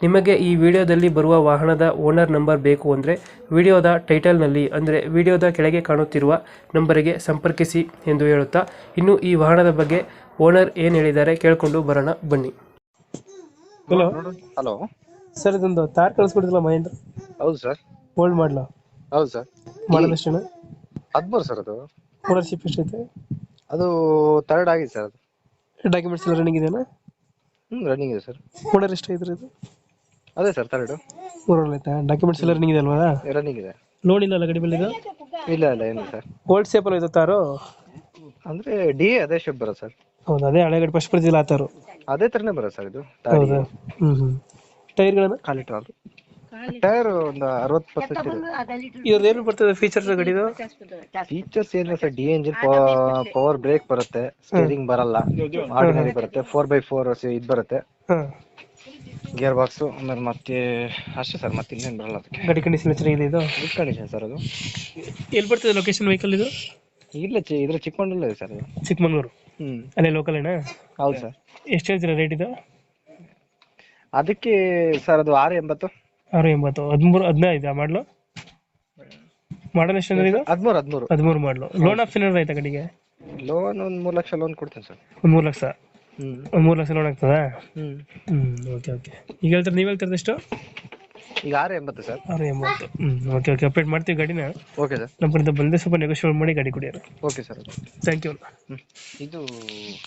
ನಿಮಗೆ ಈ ವಿಡಿಯೋದಲ್ಲಿ ಬರುವ ವಾಹನದ ಓನರ್ ನಂಬರ್ ಬೇಕು ಅಂದರೆ ವಿಡಿಯೋದ ಟೈಟಲ್ನಲ್ಲಿ ಅಂದರೆ ವಿಡಿಯೋದ ಕೆಳಗೆ ಕಾಣುತ್ತಿರುವ ನಂಬರಿಗೆ ಸಂಪರ್ಕಿಸಿ ಎಂದು ಹೇಳುತ್ತಾ ಇನ್ನು ಈ ವಾಹನದ ಬಗ್ಗೆ ಓನರ್ ಏನು ಹೇಳಿದ್ದಾರೆ ಕೇಳಿಕೊಂಡು ಬರೋಣ ಬನ್ನಿ. ಹಲೋ ಹಲೋ ಸರ್ ಇದೊಂದು ತಾರ್ ಕಳಿಸ್ಬಿಡಿದ್ರಲ್ಲ ಮಹೇಂದ್ರ? ಹೌದು ಸರ್ ಹೋಲ್ಡ್ ಮಾಡಲ ಹೌದು ಸರ್ ಮಾಡಲ್ ಹದಿಮೂರು ಸರ್ ಅದು. ಓನರ್ಶಿಪ್ ಎಷ್ಟೈತೆ? ಅದು ತರ್ಡ್ ಆಗಿದೆ ಸರ್ ಅದು. ಡಾಕ್ಯುಮೆಂಟ್ಸ್ ಎಲ್ಲ ರನ್ನಿಂಗ್ ಇದೆಯಾ? ಹ್ಞೂ ರನ್ನಿಂಗ್ ಇದೆ ಸರ್ ಓನರ್ ಎಷ್ಟೈತ್ರಿ ಇದು? ಅದೇ ಸರ್ ತರ್ಡ್ ಡಾಕ್ಯುಮೆಂಟ್ಸ್ ಎಲ್ಲ ರನ್ನಿಂಗ್ ಇದೆ ಅಲ್ವಾ? ರನ್ನಿಂಗ್ ಇದೆ. ನೋಡಿಲ್ಲ ಇಲ್ಲ ಅಲ್ಲ ಗಡಿ ಮೇಲೆ ಇದು ಇಲ್ಲ ಇಲ್ಲ ಏನು ಸರ್ ಓಲ್ಡ್ ಸೇಪಲ್ ಇದು ತಾರು? ಅಂದ್ರೆ ಡಿ ಅದೇ ಶೇಪ್ ಬರೋ ಸರ್. ಹೌದು ಅದೇ ಹಳೆ ಗಡಿ ಫಸ್ಟ್ ಬರ್ತಿಲ್ಲ ಆ ತಾರು. ಅದೇ ತರನೇ ಬರೋ ಸರ್ ಇದು ಹೌದಾ? ಹ್ಮ್ ಹ್ಮ್. ಟೈರ್ಗಳನ್ನ ಖಾಲಿ ಟ್ರಾಲ್ ಟೈರ್ ಒಂದು ಅರವತ್ತು ಪರ್ಸೆಂಟ್ ಇದೆ ಇವ್ರದ್ದು ಏನು ಬರ್ತದೆ ಫೀಚರ್ಸ್ ಗಡಿದು? ಫೀಚರ್ಸ್ ಏನಿಲ್ಲ sir D engine power brake ಬರುತ್ತೆ ಸ್ಟೀರಿಂಗ್ ಬರಲ್ಲ ಆರ್ಡಿನರಿ ಬರುತ್ತೆ ಫೋರ್ ಬೈ ಫೋರ್ ಇದು ಬರುತ್ತೆ. ಹಾ ಗೇರ್ ಬಾಕ್ಸು ಆಮೇಲೆ ಮತ್ತೆ ಅಷ್ಟೇ ಸರ್ ಮತ್ತೆ ಇನ್ನೇನು ಬರಲ್ಲ ಅದಕ್ಕೆ. ಗಾಡಿ ಕಂಡೀಷನ್ ಚೆನ್ನಾಗಿದೆ ಇದು? ಗುಡ್ ಕಂಡೀಷನ್ ಸರ್ ಅದು. ಎಲ್ಲಿ ಬರ್ತದೆ ಲೊಕೇಶನ್ ವೆಹಿಕಲ್ ಇದು? ಇಲ್ಲ ಚಿ ಇದ್ರ ಚಿಕ್ಕಮಂಗ್ಳೂರಲ್ಲ ಇದೆ ಸರ್ ಇದು ಚಿಕ್ಕಮಂಗ್ಳೂರು ಹ್ಮ್. ಅಲ್ಲೇ ಲೋಕಲ್ ಏನಾ? ಹೌದು ಸರ್. ಎಷ್ಟು ಹೇಳ್ತೀರಾ ರೇಟ್ ಇದು? ಅದಕ್ಕೆ ಸರ್ ಅದು ಆರು ಎಂಬತ್ತು. ಆರು ಎಂಬತ್ತು. ಹದಿಮೂರು ಹದಿನೈದು ಮಾಡಲು? ಮಾಡಲ್ ಎಷ್ಟು ಅಂದ್ರೆ ಇದು? ಹದಿಮೂರು ಹದಿಮೂರು. ಹದಿಮೂರು ಮಾಡಲು. ಲೋನ್ ಆಪ್ಷನ್ ಏನಾದ್ರು ಆಯ್ತಾ ಗಡಿಗೆ? ಲೋನ್ ಒಂದು ಮೂರು ಲಕ್ಷ ಲೋನ್ ಕೊಡ್ತೀನಿ ಸರ್. ಒಂದು ಮೂರು ಲಕ್ಷ. ಹ್ಮ್. ಒಂದು ಮೂರು ಲಕ್ಷ ಲೋನ್ ಆಗ್ತದಾ? ಹ್ಮ್. ಹ್ಮ್ ಓಕೆ ಓಕೆ ಈಗ ಹೇಳ್ತಾರೆ ನೀವು ಹೇಳ್ತಾರೆ ಎಷ್ಟು? ಈಗ ಆರು ಎಂಬತ್ತು ಸರ್. ಆರು ಎಂಬತ್ತು. ಹ್ಮ್ ಓಕೆ ಓಕೆ ಅಪ್ಡೇಟ್ ಮಾಡ್ತೀವಿ ಗಾಡಿನ. Okay sir. ನಮ್ಮ ಕಡೆಯಿಂದ ಬಂದರೆ ಸ್ವಲ್ಪ ನೆಗೋಷಿಯೇಟ್ ಮಾಡಿ ಗಾಡಿ ಕೊಡಿ ಓಕೆ ಸರ್. ಥ್ಯಾಂಕ್ ಯು ಇದು